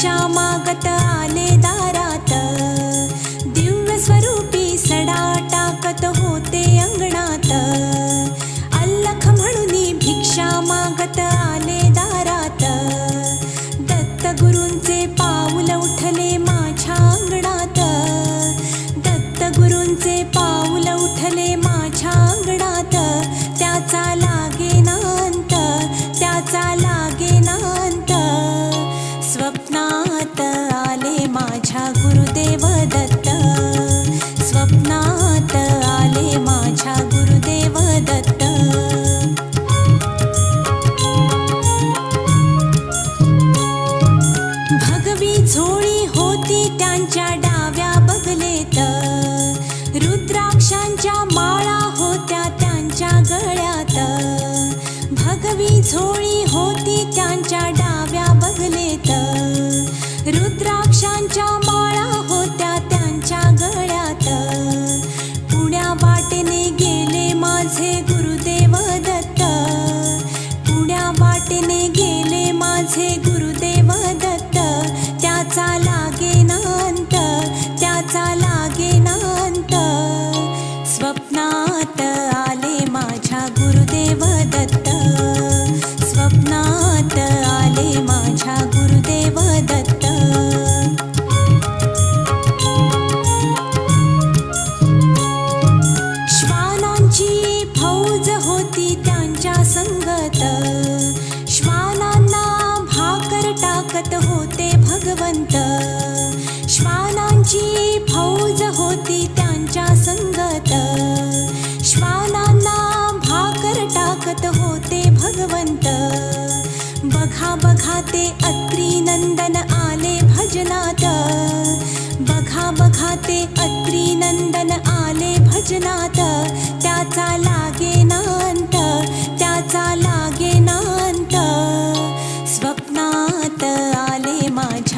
भिक्षा रुद्राक्षांच्या माळा होत्या त्यांच्या गळ्यात. भगवी झोळी होती त्यांच्या डाव्या बगलेत. रुद्राक्षांच्या माळा होत्या त्यांच्या गळ्यात. पुण्या वाटेने गेले माझे भगवंत श्वानांची फौज होती त्यांच्या संगत. श्वानांना भाकर टाकत होते भगवंत. बघा बघा ते अत्री नंदन आले भजनात. बघा बघा ते अत्री नंदन आले भजनात.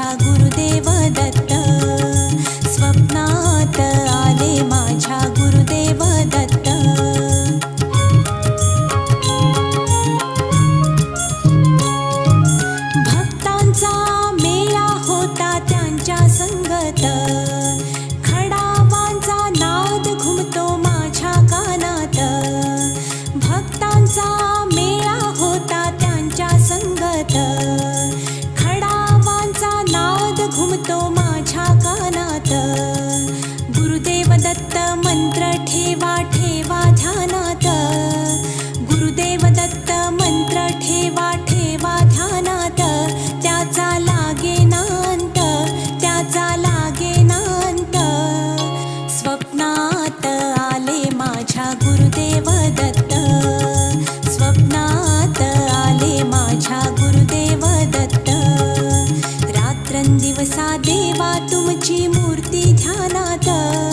माझ्या गुरुदेव दत्त. स्वप्नात आले माझ्या गुरुदेव दत्त. भक्तांचा मेळा होता त्यांच्या संगत. खडावांचा नाद घुमतो माझ्या कानात. भक्तांचा मेळा होता त्यांच्या संगत. दत्त मंत्र ठेवा ठेवा ध्यानात. गुरुदेव दत्त मंत्र ठेवा ठेवा ध्यानात. त्याचा लागे नांत त्याचा लागे नांत. स्वप्नात आले माझ्या गुरुदेव दत्त. स्वप्नात आले माझ्या गुरुदेव दत्त. रात्रंदिवसा देवा तुमची मूर्ती ध्यानात.